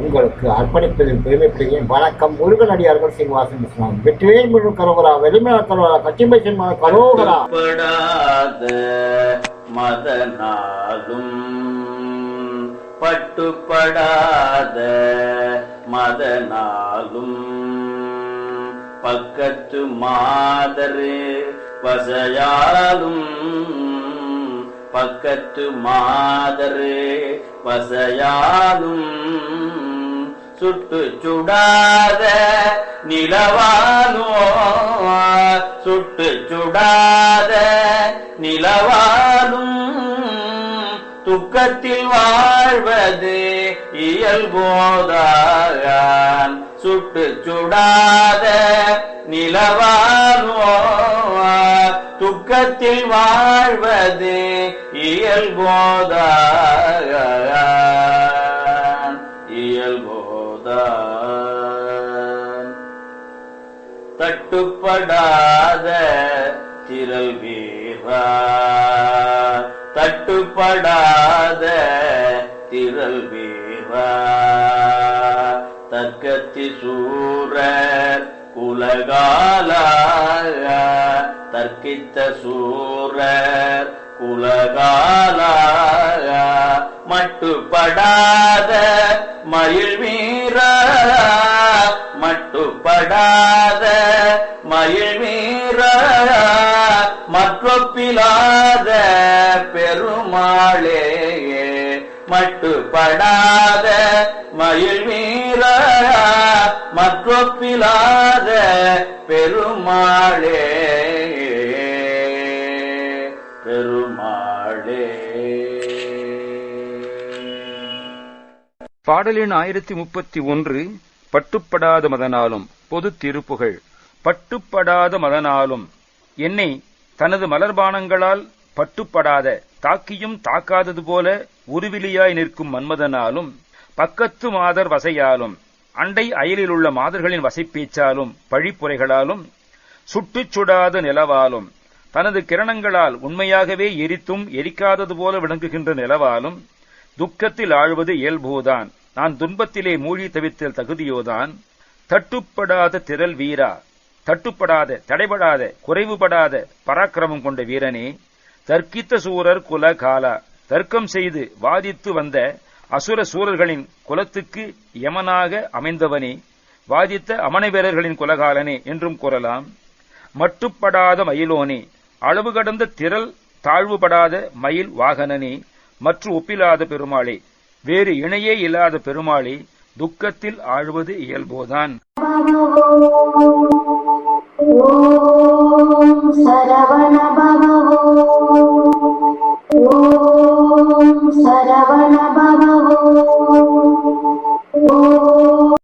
உங்களுக்கு அர்ப்பணிப்பதில் பெருமைப்படுகிறேன் வணக்கம். முருகனடியார்கள் சீனிவாசன் இஸ்லாம் வெற்றிவேல் முழு கரோகரா வெளிமல கரோகரா கச்சிம்பை சின்மா கரோகரா. படாத மதனாலும் பட்டுப்படாத மதனாலும் பக்கத்து மாதரு வசையாலும் பக்கத்து மாதரு வசையாலும் சுட்டு சுடாத நிலவானோ? சுட்டு சுடாத நிலவானும் துக்கத்தில் வாழ்வது இயல்போதான் சுட்டு சுடாத நிலவானோ? துக்கத்தில் வாழ்வது இயல்போதான் தட்டுப்படாத திரள் வீரா. தட்டுப்படாத திரள் வீரா. தர்க்கத்தி சூரர் குலகாலாக தர்க்கித்த சூரர் குலகாலாக மட்டுப்படாத மயில் வீர. படாத மயில் வீர மற்றொப்பிலாத பெருமாளே மட்டுப்படாத மயில் வீர மற்றொப்பிலாத பெருமாளே பெருமாளே. பாடலின் ஆயிரத்தி முப்பத்தி ஒன்று பட்டுப்படாத மதனாலும் பொது திருப்புகழ் பட்டுப்படாத மதனாலும் என்னை தனது மலர்பானங்களால் பட்டுப்படாத தாக்கியும் தாக்காதது போல உருவிலியாய் நிற்கும் மன்மதனாலும் பக்கத்து மாதர் வசையாலும் அண்டை அயலிலுள்ள மாதர்களின் வசைப்பேச்சாலும் பழிப்புரைகளாலும் சுட்டுச் சுடாத நிலவாலும் தனது கிரணங்களால் உண்மையாகவே எரித்தும் எரிக்காதது போல விளங்குகின்ற நிலவாலும் துக்கத்தில் ஆழ்வது இயல்புதான். நான் துன்பத்திலே மூழ்கி தவித்தல் தகுதியோதான் தட்டுப்படாத திரள் வீரா தட்டுப்படாத தடைபடாத குறைவுபடாத பராக்கிரமம் கொண்ட வீரனே தர்க்கித்த சூரர் குல காலா தர்க்கம் செய்து வாதித்து வந்த அசுர சூரர்களின் குலத்துக்கு யமனாக அமைந்தவனே வாதித்த அமனை வீரர்களின் குலகாலனே என்றும் கூறலாம். மட்டுப்படாத மயிலோனே அளவு கடந்த திரள் தாழ்வுபடாத மயில் வாகனனே மற்ற ஒப்பிலாத பெருமாளே வேறு இணையே இல்லாத பெருமாளை துக்கத்தில் ஆழ்வது இயல்போதான். சரவண